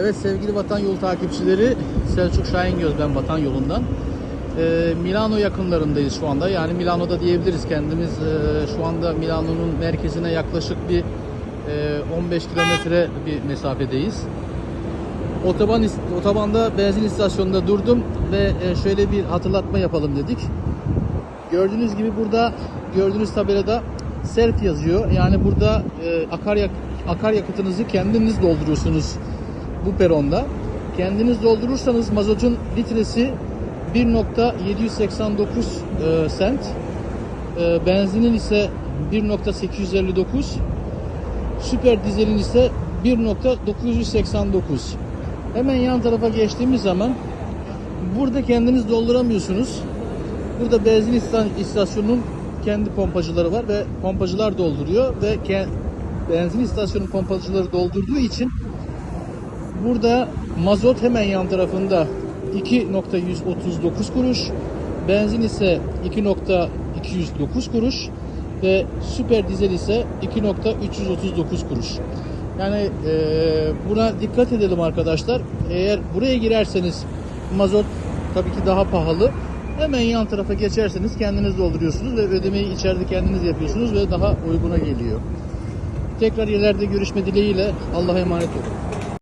Evet sevgili Vatan Yolu takipçileri Selçuk Şahingöz ben Vatan Yolu'ndan. Ee, Milano yakınlarındayız şu anda. Yani Milano'da diyebiliriz kendimiz. Ee, şu anda Milano'nun merkezine yaklaşık bir e, 15 kilometre bir mesafedeyiz. Otoban otobanda benzin istasyonunda durdum ve e, şöyle bir hatırlatma yapalım dedik. Gördüğünüz gibi burada gördüğünüz tabelada self yazıyor. Yani burada e, akaryak akaryakıtınızı kendiniz dolduruyorsunuz bu peronda. Kendiniz doldurursanız mazotun litresi 1.789 e, sent. E, benzinin ise 1.859. Süper dizelin ise 1.989. Hemen yan tarafa geçtiğimiz zaman burada kendiniz dolduramıyorsunuz. Burada benzin istasyonunun kendi pompacıları var ve pompacılar dolduruyor ve benzin istasyonu pompacıları doldurduğu için burada mazot hemen yan tarafında 2.139 kuruş, benzin ise 2.209 kuruş ve süper dizel ise 2.339 kuruş. Yani eee, buna dikkat edelim arkadaşlar. Eğer buraya girerseniz mazot tabii ki daha pahalı. Hemen yan tarafa geçerseniz kendiniz dolduruyorsunuz ve ödemeyi içeride kendiniz yapıyorsunuz ve daha uyguna geliyor. Tekrar ileride görüşme dileğiyle Allah'a emanet olun.